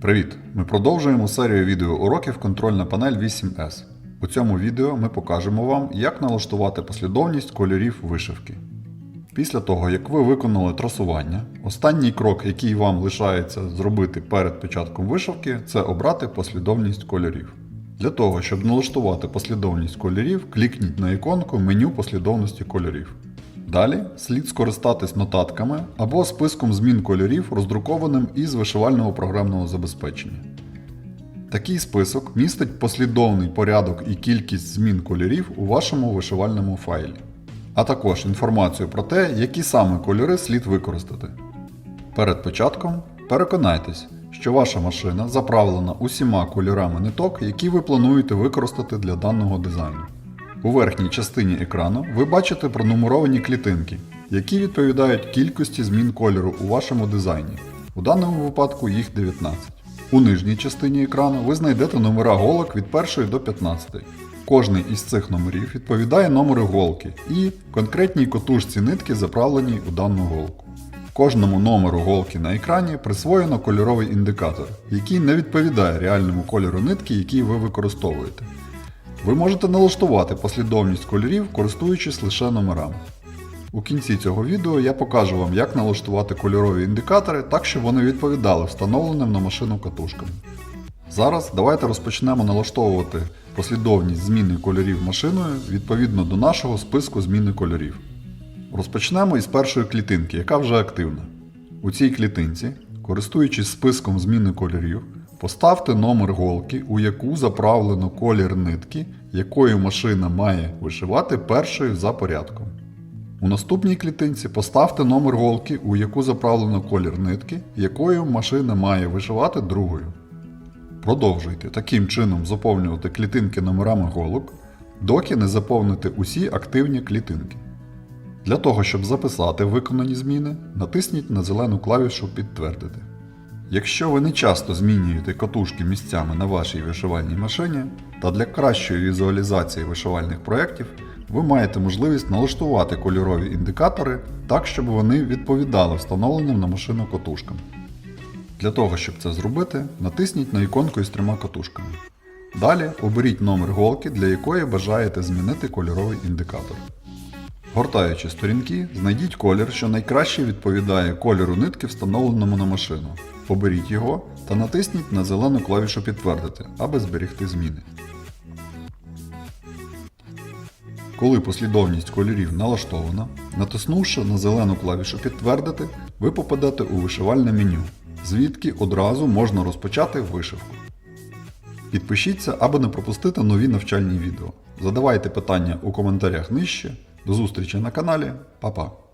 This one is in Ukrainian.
Привіт! Ми продовжуємо серію відеоуроків контрольна панель 8S. У цьому відео ми покажемо вам, як налаштувати послідовність кольорів вишивки. Після того, як ви виконали трасування, останній крок, який вам лишається зробити перед початком вишивки, це обрати послідовність кольорів. Для того, щоб налаштувати послідовність кольорів, клікніть на іконку меню послідовності кольорів. Далі слід скористатись нотатками або списком змін кольорів, роздрукованим із вишивального програмного забезпечення. Такий список містить послідовний порядок і кількість змін кольорів у вашому вишивальному файлі, а також інформацію про те, які саме кольори слід використати. Перед початком переконайтесь, що ваша машина заправлена усіма кольорами ниток, які ви плануєте використати для даного дизайну. У верхній частині екрану ви бачите пронумеровані клітинки, які відповідають кількості змін кольору у вашому дизайні. У даному випадку їх 19. У нижній частині екрану ви знайдете номера голок від 1 до 15. Кожний із цих номерів відповідає номеру голки і конкретній котушці нитки, заправленій у дану голку. Кожному номеру голки на екрані присвоєно кольоровий індикатор, який не відповідає реальному кольору нитки, який ви використовуєте. Ви можете налаштувати послідовність кольорів, користуючись лише номерами. У кінці цього відео я покажу вам, як налаштувати кольорові індикатори так, щоб вони відповідали встановленим на машину катушкам. Зараз давайте розпочнемо налаштовувати послідовність зміни кольорів машиною відповідно до нашого списку зміни кольорів. Розпочнемо із першої клітинки, яка вже активна. У цій клітинці, користуючись списком зміни кольорів, поставте номер голки, у яку заправлено колір нитки, якою машина має вишивати першою за порядком. У наступній клітинці поставте номер голки, у яку заправлено колір нитки, якою машина має вишивати другою. Продовжуйте таким чином заповнювати клітинки номерами голок, доки не заповните усі активні клітинки. Для того, щоб записати виконані зміни, натисніть на зелену клавішу Підтвердити. Якщо ви не часто змінюєте катушки місцями на вашій вишивальній машині, та для кращої візуалізації вишивальних проєктів ви маєте можливість налаштувати кольорові індикатори так, щоб вони відповідали встановленим на машину катушкам. Для того, щоб це зробити, натисніть на іконку із трьома катушками. Далі оберіть номер голки, для якої бажаєте змінити кольоровий індикатор. Гортаючи сторінки, знайдіть колір, що найкраще відповідає кольору нитки, встановленому на машину. Оберіть його та натисніть на зелену клавішу Підтвердити, аби зберегти зміни. Коли послідовність кольорів налаштована, натиснувши на зелену клавішу Підтвердити, ви попадете у вишивальне меню, звідки одразу можна розпочати вишивку. Підпишіться, аби не пропустити нові навчальні відео. Задавайте питання у коментарях нижче. До зустрічі на каналі. Па-па!